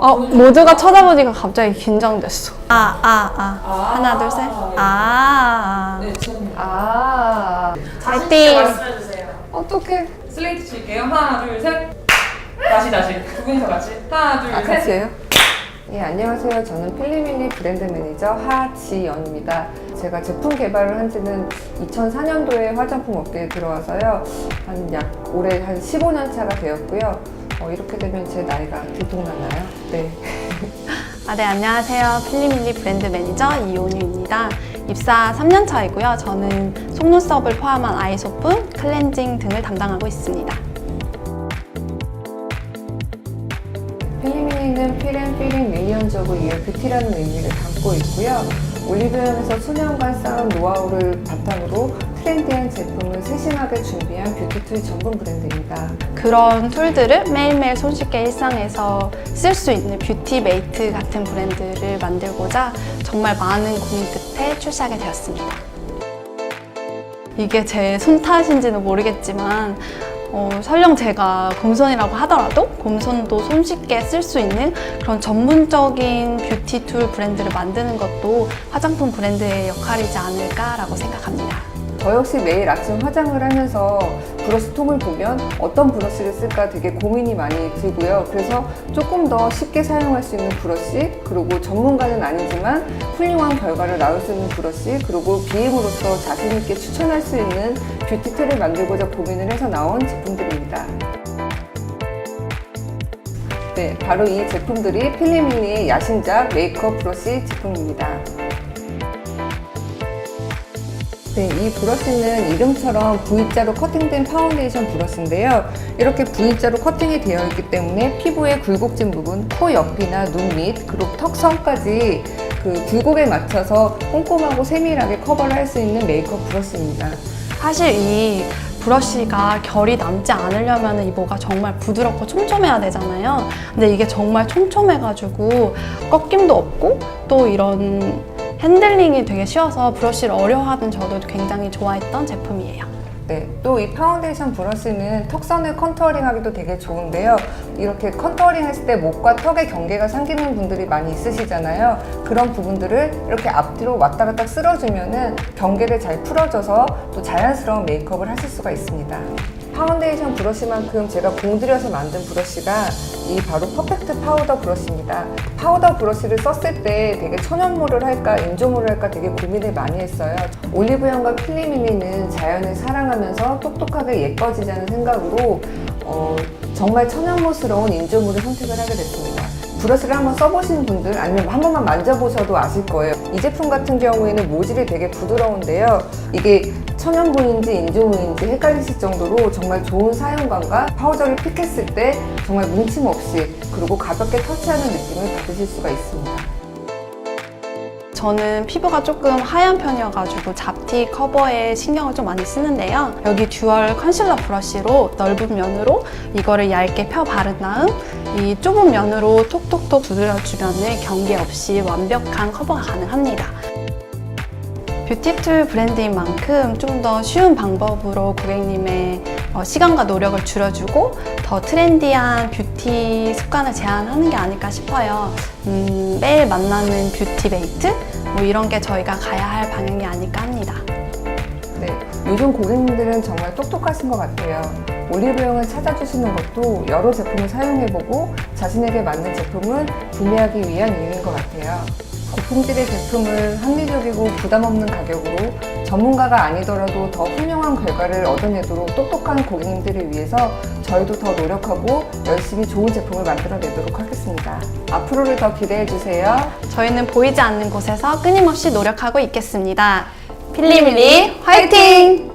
어, 모두가 쳐다보니까 갑자기 긴장됐어. 아, 아, 아. 하나, 둘, 셋. 아, 아. 네, 죄송합니다. 아, 파이팅! 말씀해주세요. 어떡해. 슬레이트 칠게요. 하나, 둘, 셋. 다시, 다시. 두 분이서 같이. 하나, 둘, 아, 셋. 같이 해요? 예, 안녕하세요. 저는 필리밀리 브랜드 매니저 하지연입니다. 제가 제품 개발을 한 지는 2004년도에 화장품 업계에 들어와서요. 한 약 올해 한 15년 차가 되었고요. 어, 이렇게 되면 제 나이가 들통나나요? 네. 아, 네, 안녕하세요. 필리밀리 브랜드 매니저 이온유입니다. 입사 3년 차이고요. 저는 속눈썹을 포함한 아이 소품, 클렌징 등을 담당하고 있습니다. 필리밀리는 필앤필링 밀리언즈오브 이어 뷰티라는 의미를 담고 있고요. 올리브영에서 수년간 쌓은 노하우를 바탕으로 트렌디한 제품을 세심하게 준비한 뷰티툴 전문 브랜드입니다. 그런 툴들을 매일매일 손쉽게 일상에서 쓸 수 있는 뷰티 메이트 같은 브랜드를 만들고자 정말 많은 고민 끝에 출시하게 되었습니다. 이게 제 손 탓인지는 모르겠지만 어, 설령 제가 곰손이라고 하더라도 곰손도 손쉽게 쓸 수 있는 그런 전문적인 뷰티 툴 브랜드를 만드는 것도 화장품 브랜드의 역할이지 않을까라고 생각합니다. 저 역시 매일 아침 화장을 하면서 브러쉬 통을 보면 어떤 브러쉬를 쓸까 되게 고민이 많이 들고요. 그래서 조금 더 쉽게 사용할 수 있는 브러쉬, 그리고 전문가는 아니지만 훌륭한 결과를 낳을 수 있는 브러쉬, 그리고 BM으로서 자신있게 추천할 수 있는 뷰티 툴을 만들고자 고민을 해서 나온 제품들입니다. 네, 바로 이 제품들이 필리밀리의 야심작 메이크업 브러쉬 제품입니다. 네, 이 브러쉬는 이름처럼 V자로 커팅된 파운데이션 브러쉬인데요. 이렇게 V자로 커팅이 되어 있기 때문에 피부의 굴곡진 부분, 코 옆이나 눈 밑, 그리고 턱 선까지 그 굴곡에 맞춰서 꼼꼼하고 세밀하게 커버를 할 수 있는 메이크업 브러쉬입니다. 사실 이 브러쉬가 결이 남지 않으려면 이모가 정말 부드럽고 촘촘해야 되잖아요. 근데 이게 정말 촘촘해가지고 꺾임도 없고 또 이런 핸들링이 되게 쉬워서 브러쉬를 어려워하는 저도 굉장히 좋아했던 제품이에요. 네, 또 이 파운데이션 브러쉬는 턱선을 컨투어링하기도 되게 좋은데요. 이렇게 컨투어링 했을 때 목과 턱의 경계가 생기는 분들이 많이 있으시잖아요. 그런 부분들을 이렇게 앞뒤로 왔다 갔다 쓸어주면은 경계를 잘 풀어줘서 또 자연스러운 메이크업을 하실 수가 있습니다. 파운데이션 브러쉬만큼 제가 공들여서 만든 브러쉬가 이 바로 퍼펙트 파우더 브러쉬입니다. 파우더 브러쉬를 썼을 때 되게 천연모를 할까 인조모를 할까 되게 고민을 많이 했어요. 올리브영과 필리밀리는 자연을 사랑하면서 똑똑하게 예뻐지자는 생각으로 어, 정말 천연모스러운 인조모를 선택을 하게 됐습니다. 브러쉬를 한번 써보신 분들 아니면 한 번만 만져보셔도 아실 거예요. 이 제품 같은 경우에는 모질이 되게 부드러운데요. 이게 천연분인지 인조분인지 헷갈리실 정도로 정말 좋은 사용감과 파우더를 픽했을 때 정말 뭉침 없이 그리고 가볍게 터치하는 느낌을 받으실 수가 있습니다. 저는 피부가 조금 하얀 편이어가지고 잡티 커버에 신경을 좀 많이 쓰는데요. 여기 듀얼 컨실러 브러쉬로 넓은 면으로 이거를 얇게 펴 바른 다음 이 좁은 면으로 톡톡톡 두드려주면 경계 없이 완벽한 커버가 가능합니다. 뷰티툴 브랜드인 만큼 좀 더 쉬운 방법으로 고객님의 어, 시간과 노력을 줄여주고 더 트렌디한 뷰티 습관을 제안하는 게 아닐까 싶어요. 음, 매일 만나는 뷰티 메이트? 뭐 이런 게 저희가 가야 할 방향이 아닐까 합니다. 네, 요즘 고객님들은 정말 똑똑하신 것 같아요. 올리브영을 찾아주시는 것도 여러 제품을 사용해보고 자신에게 맞는 제품을 구매하기 위한 이유인 것 같아요. 고품질의 제품을 합리적이고 부담 없는 가격으로 전문가가 아니더라도 더 훌륭한 결과를 얻어내도록 똑똑한 고객님들을 위해서 저희도 더 노력하고 열심히 좋은 제품을 만들어내도록 하겠습니다. 앞으로를 더 기대해 주세요. 저희는 보이지 않는 곳에서 끊임없이 노력하고 있겠습니다. 필리밀리 화이팅!